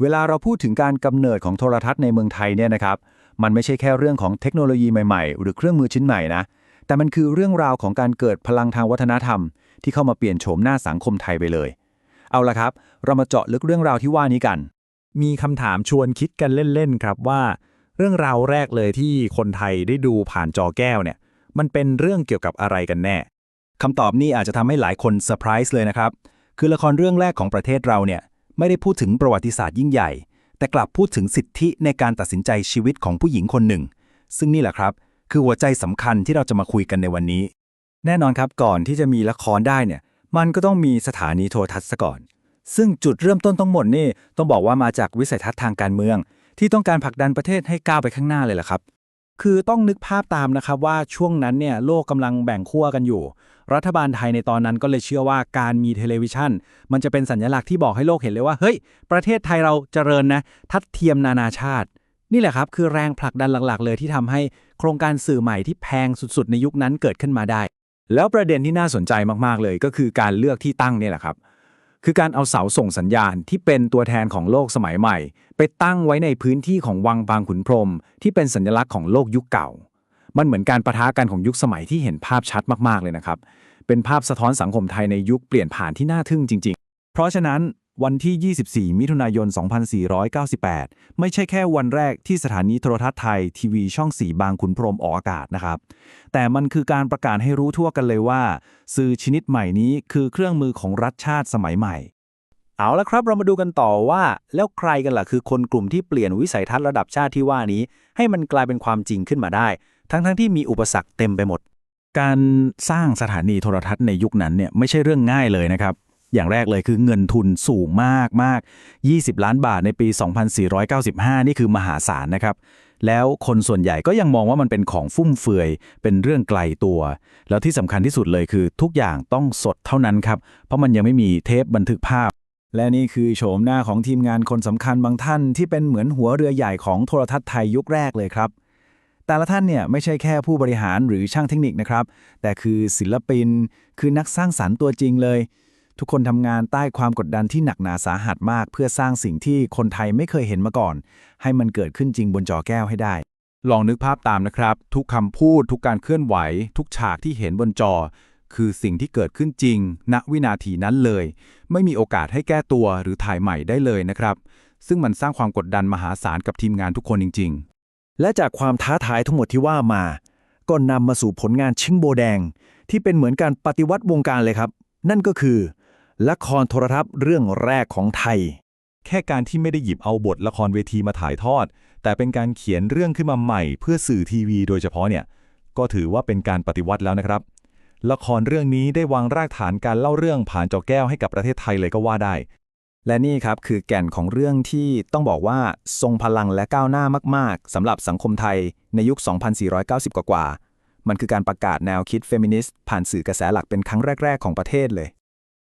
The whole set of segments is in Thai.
เวลาเราพูดถึงการกำเนิดของโทรทัศน์ในเมืองไทยเนี่ยนะครับ มันไม่ใช่แค่เรื่องของเทคโนโลยีใหม่ๆ หรือเครื่องมือชิ้นใหม่นะ แต่มันคือเรื่องราวของการเกิดพลังทางวัฒนธรรม ที่เข้ามาเปลี่ยนโฉมหน้าสังคมไทยไปเลย เอาละครับ เรามาเจาะลึกเรื่องราวที่ว่านี้กัน มีคำถามชวนคิดกันเล่นๆครับว่า เรื่องราวแรกเลยที่คนไทยได้ดูผ่านจอแก้วเนี่ย มันเป็นเรื่องเกี่ยวกับอะไรกันแน่คำตอบนี้อาจจะทำให้หลายคนเซอร์ไพรส์เลยนะครับ คือละครเรื่องแรกของประเทศเราเนี่ย ไม่ได้พูดถึงประวัติศาสตร์ยิ่งใหญ่ แต่กลับพูดถึงสิทธิในการตัดสินใจชีวิตของผู้หญิงคนหนึ่ง ซึ่งนี่แหละครับ คือหัวใจสำคัญที่เราจะมาคุยกันในวันนี้ แน่นอนครับก่อนที่จะมีละครได้เนี่ย มันก็ต้องมีสถานีโทรทัศน์ซะก่อน ซึ่งจุดเริ่มต้นทั้งหมดนี่ต้องบอกว่ามาจากวิสัยทัศน์ทางการเมือง ที่ต้องการผลักดันประเทศให้ก้าวไปข้างหน้าเลยล่ะครับ คือต้องนึกภาพตามนะครับว่าช่วงนั้นเนี่ยโลกกำลังแบ่งขั้วกันอยู่ รัฐบาลไทยในตอนนั้นก็เลยเชื่อว่าการมีเทเลวิชันมันจะเป็นสัญลักษณ์ที่บอกให้โลกเห็นเลยว่า เฮ้ย ประเทศไทยเราเจริญนะ ทัดเทียมนานาชาติ นี่แหละครับคือแรงผลักดันหลักๆ เลยที่ทำให้โครงการสื่อใหม่ที่แพงสุดๆ ในยุคนั้นเกิดขึ้นมาได้ แล้วประเด็นที่น่าสนใจมากๆเลย ก็คือการเลือกที่ตั้งเนี่ยแหละครับ คือการเอาเสาส่งสัญญาณที่เป็นตัวแทนของโลกสมัยใหม่ ไปตั้งไว้ในพื้นที่ของวังบางขุนพรม ที่เป็นสัญลักษณ์ของโลกยุคเก่า มันเหมือนการประทะกันของยุคสมัยที่เห็นภาพชัดมากๆเลยนะครับ เป็นภาพสะท้อนสังคมไทยในยุคเปลี่ยนผ่านที่น่าทึ่งจริง ๆ เพราะฉะนั้น วันที่ 24 มิถุนายน 2498 ไม่ใช่แค่วันแรกที่สถานีโทรทัศน์ไทยทีวีช่อง4บางขุนพรหมออกอากาศนะครับ แต่มันคือการประกาศให้รู้ทั่วกันเลยว่า สื่อชนิดใหม่นี้คือเครื่องมือของรัฐชาติสมัยใหม่ เอาละครับเรามาดูกันต่อว่า แล้วใครกันล่ะคือคนกลุ่มที่เปลี่ยนวิสัยทัศน์ระดับชาติที่ว่านี้ ให้มันกลายเป็นความจริงขึ้นมาได้ ทั้งๆทที่มีอุปสรรคเต็มไปหมดการสร้างสถานีโทรทัศน์ในยุคนั้นเนี่ยไม่ใช่เรื่องง่ายเลยนะครับ อย่างแรกเลยคือเงินทุนสูงมากมาก20 ล้านบาทในปี 2495 นี่คือมหาศาลนะครับ แล้วคนส่วนใหญ่ก็ยังมองว่ามันเป็นของฟุ่มเฟือย เป็นเรื่องไกลตัว แล้วที่สำคัญที่สุดเลยคือทุกอย่างต้องสดเท่านั้นครับ เพราะมันยังไม่มีเทปบันทึกภาพและนี่คือโฉมหน้าของทีมงานคนสำคัญบางท่านที่เป็นเหมือนหัวเรือใหญ่ของโทรทัศน์ไทยยุคแรกเลยครับ แต่ละท่านเนี่ยไม่ใช่แค่ผู้บริหารหรือช่างเทคนิคนะครับ แต่คือศิลปิน คือนักสร้างสรรค์ตัวจริงเลย ทุกคนทำงานใต้ความกดดันที่หนักหนาสาหัสมาก เพื่อสร้างสิ่งที่คนไทยไม่เคยเห็นมาก่อน ให้มันเกิดขึ้นจริงบนจอแก้วให้ได้ ลองนึกภาพตามนะครับ ทุกคำพูด ทุกการเคลื่อนไหว ทุกฉากที่เห็นบนจอ คือสิ่งที่เกิดขึ้นจริง ณวินาทีนั้นเลย ไม่มีโอกาสให้แก้ตัวหรือถ่ายใหม่ได้เลยนะครับ ซึ่งมันสร้างความกดดันมหาศาลกับทีมงานทุกคนจริงและจากความท้าทายทั้งหมดที่ว่ามา ก็นำมาสู่ผลงานชิงโบแดง ที่เป็นเหมือนการปฏิวัติวงการเลยครับ นั่นก็คือ ละครโทรทัศน์เรื่องแรกของไทย แค่การที่ไม่ได้หยิบเอาบทละครเวทีมาถ่ายทอด แต่เป็นการเขียนเรื่องขึ้นมาใหม่เพื่อสื่อทีวีโดยเฉพาะเนี่ย ก็ถือว่าเป็นการปฏิวัติแล้วนะครับ ละครเรื่องนี้ได้วางรากฐานการเล่าเรื่องผ่านจอแก้วให้กับประเทศไทยเลยก็ว่าได้ และนี่ครับคือแก่นของเรื่องที่ต้องบอกว่าทรงพลังและก้าวหน้ามาก ๆสำหรับสังคมไทยในยุค 2490 กว่าๆมันคือการประกาศแนวคิดเฟมินิสต์ผ่านสื่อกระแสหลักเป็นครั้งแรก ๆ ของประเทศเลย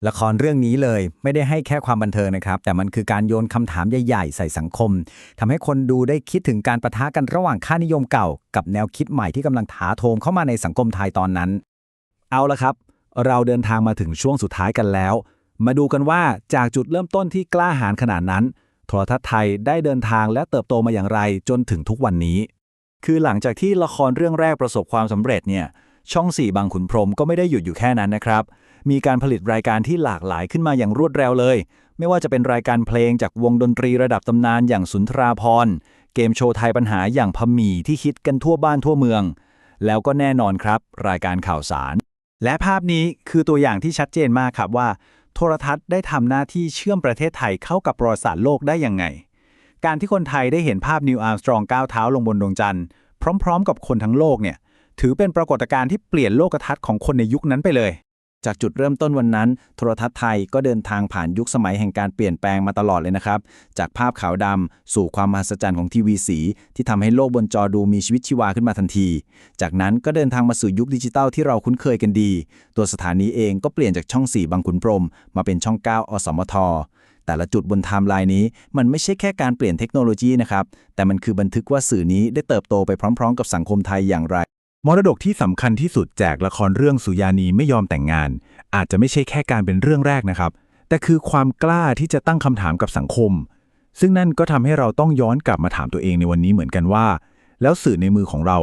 ละครเรื่องนี้เลยไม่ได้ให้แค่ความบันเทิงนะครับ แต่มันคือการโยนคำถามใหญ่ๆ ใส่สังคมทำให้คนดูได้คิดถึงการประทะกันระหว่างค่านิยมเก่า กับแนวคิดใหม่ที่กำลังถาโถมเข้ามาในสังคมไทยตอนนั้น เอาละครับ เราเดินทางมาถึงช่วงสุดท้ายกันแล้ว มาดูกันว่าจากจุดเริ่มต้นที่กล้าหาญขนาดนั้น โทรทัศน์ไทยได้เดินทางและเติบโตมาอย่างไรจนถึงทุกวันนี้ คือหลังจากที่ละครเรื่องแรกประสบความสำเร็จเนี่ย ช่อง 4 บางขุนพรหมก็ไม่ได้หยุดอยู่แค่นั้นนะครับ มีการผลิตรายการที่หลากหลายขึ้นมาอย่างรวดเร็วเลย ไม่ว่าจะเป็นรายการเพลงจากวงดนตรีระดับตำนานอย่างสุนทราพรเกมโชว์ไทยปัญหาอย่างพมีที่คิดกันทั่วบ้านทั่วเมือง แล้วก็แน่นอนครับ รายการข่าวสาร และภาพนี้คือตัวอย่างที่ชัดเจนมากครับว่า โทรทัศน์ได้ทำหน้าที่เชื่อมประเทศไทยเข้ากับประวัติศาสตร์โลกได้ยังไง การที่คนไทยได้เห็นภาพนิวอาร์มสตรองก้าวเท้าลงบนดวงจันทร์พร้อม ๆ กับคนทั้งโลกเนี่ย ถือเป็นปรากฏการณ์ที่เปลี่ยนโลกทัศน์ของคนในยุคนั้นไปเลย จากจุดเริ่มต้นวันนั้น โทรทัศน์ไทยก็เดินทางผ่านยุคสมัยแห่งการเปลี่ยนแปลงมาตลอดเลยนะครับ จากภาพขาวดำสู่ความมหัศจรรย์ของทีวีสี ที่ทำให้โลกบนจอดูมีชีวิตชีวาขึ้นมาทันที จากนั้นก็เดินทางมาสู่ยุคดิจิตัลที่เราคุ้นเคยกันดี ตัวสถานีเองก็เปลี่ยนจากช่อง4บางขุนพรหมมาเป็นช่อง 9 อสมทแต่ละจุดบนไทม์ไลน์นี้มันไม่ใช่แค่การเปลี่ยนเทคโนโลยีนะครับ แต่มันคือบันทึกว่าสื่อนี้ได้เติบโตไปพร้อม ๆ กับสังคมไทยอย่างไร มรดกที่สำคัญที่สุดจากละครเรื่องสุยานีไม่ยอมแต่งงาน อาจจะไม่ใช่แค่การเป็นเรื่องแรกนะครับ แต่คือความกล้าที่จะตั้งคำถามกับสังคม ซึ่งนั่นก็ทำให้เราต้องย้อนกลับมาถามตัวเองในวันนี้เหมือนกันว่า แล้วสื่อในมือของเรา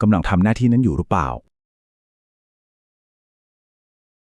กำลังทำหน้าที่นั้นอยู่หรือเปล่า